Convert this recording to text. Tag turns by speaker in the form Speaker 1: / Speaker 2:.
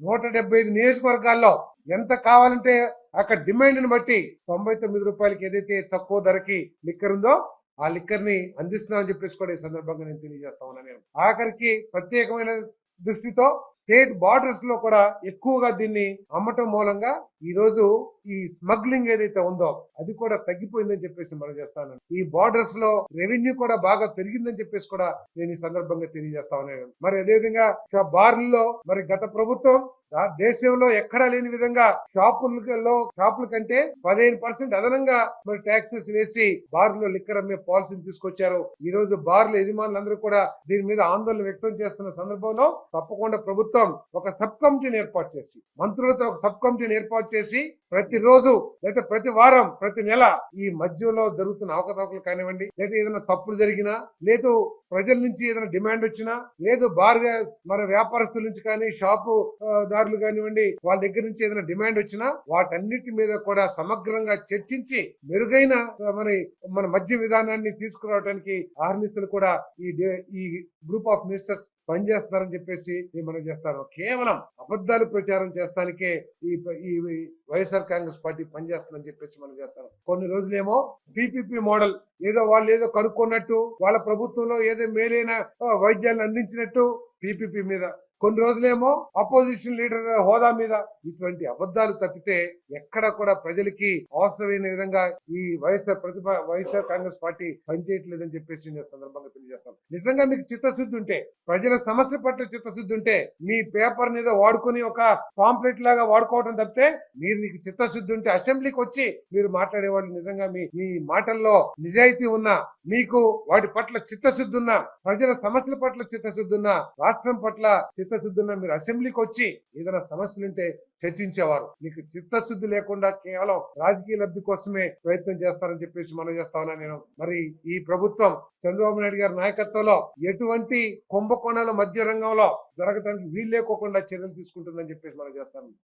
Speaker 1: నూట డెబ్బై ఐదు నియోజకవర్గాల్లో ఎంత కావాలంటే అక్కడ డిమాండ్ని బట్టి తొంభై తొమ్మిది రూపాయలకి ఏదైతే తక్కువ ధరకి లిక్కర్ ఉందో ఆ లిక్కర్ని అందిస్తున్నామని చెప్పేసి కూడా ఈ సందర్భంగా నేను తెలియజేస్తా ఉన్నాను నేను. ఆఖరికి ప్రత్యేకమైన దృష్టితో స్టేట్ బార్డర్స్లో కూడా ఎక్కువగా దీన్ని అమ్మటం మూలంగా ఈ రోజు ఈ స్మగ్లింగ్ ఏదైతే ఉందో అది కూడా తగ్గిపోయిందని చెప్పేసి మనం చేస్తాను. ఈ బార్డర్స్లో రెవెన్యూ కూడా బాగా పెరిగిందని చెప్పేసి కూడా నేను ఈ సందర్భంగా తెలియజేస్తా ఉన్నాను. మరి అదేవిధంగా బార్లలో మరి గత ప్రభుత్వం దేశంలో ఎక్కడా లేని విధంగా షాపులలో షాపుల కంటే పదిహేను పర్సెంట్ అదనంగా మరి ట్యాక్సెస్ వేసి బార్లో లిక్కర్ అమ్మే పాలసీని తీసుకొచ్చారు. ఈ రోజు బార్ల యజమానులందరూ కూడా దీని మీద ఆందోళన వ్యక్తం చేస్తున్న సందర్భంలో తప్పకుండా ప్రభుత్వం ఒక సబ్ కమిటీని ఏర్పాటు చేసి మంత్రులతో ఒక సబ్ కమిటీని ఏర్పాటు చేసి ప్రతి ప్రతిరోజు లేదా ప్రతి వారం ప్రతి నెల ఈ మధ్యలో జరుగుతున్న అవకతవకలు కానివ్వండి లేదా ఏదైనా తప్పులు జరిగినా లేదు ప్రజల నుంచి ఏదైనా డిమాండ్ వచ్చినా లేదు భారత మన వ్యాపారస్తుల నుంచి కానీ షాపు దారులు కానివ్వండి వాళ్ళ దగ్గర నుంచి ఏదైనా డిమాండ్ వచ్చినా వాటన్నిటి మీద కూడా సమగ్రంగా చర్చించి మెరుగైన మరి మన మధ్య విధానాన్ని తీసుకురావడానికి ఆర్మిస్టులు కూడా ఈ ఈ గ్రూప్ ఆఫ్ మినిస్టర్స్ పనిచేస్తున్నారని చెప్పేసి నేను మనం చేస్తాను. కేవలం అబద్ధాలు ప్రచారం చేస్తానికే ఈ ఈ వైఎస్ఆర్ కాంగ్రెస్ పార్టీ పనిచేస్తుందని చెప్పేసి మనం చేస్తాం. కొన్ని రోజులేమో పిపిపి మోడల్ ఏదో వాళ్ళు ఏదో కనుక్కున్నట్టు వాళ్ళ ప్రభుత్వంలో ఏదో మేలైన వైద్యాలను అందించినట్టు పిపిపి మీద కొన్ని రోజులేమో అపోజిషన్ లీడర్ హోదా మీద ఇటువంటి అబద్ధాలు తప్పితే ఎక్కడ కూడా ప్రజలకి అవసరమైన విధంగా ఈ వైఎస్ఆర్ ప్రతిభ వైఎస్ఆర్ కాంగ్రెస్ పార్టీ పనిచేయట్లేదని చెప్పేసి నేను సందర్భంగా తెలియజేస్తాను. నిజంగా మీకు చిత్తశుద్ధి ఉంటే ప్రజల సమస్యల పట్ల చిత్తశుద్ధి ఉంటే మీ పేపర్ మీద వాడుకొని ఒక పాంప్లెట్ లాగా వాడుకోవడం తప్పితే మీరు మీకు చిత్తశుద్ధి ఉంటే అసెంబ్లీకి వచ్చి మీరు మాట్లాడేవాళ్ళు నిజంగా మీ మీ మాటల్లో నిజాయితీ ఉన్నా మీకు వాటి పట్ల చిత్తశుద్ధి ఉన్నా ప్రజల సమస్యల పట్ల చిత్తశుద్ధి ఉన్నా రాష్ట్రం పట్ల చిత్తశుద్ధి మీరు అసెంబ్లీకి వచ్చి ఏదైనా సమస్యలుంటే చర్చించేవారు. మీకు చిత్తశుద్ధి లేకుండా కేవలం రాజకీయ లబ్ధి కోసమే ప్రయత్నం చేస్తారని చెప్పేసి మనం చేస్తా నేను. మరి ఈ ప్రభుత్వం చంద్రబాబు నాయుడు గారి నాయకత్వంలో ఎటువంటి కుంభకోణాల మధ్య రంగంలో జరగటానికి వీలు లేకోకుండా చర్యలు తీసుకుంటుందని చెప్పేసి మనం చేస్తాను.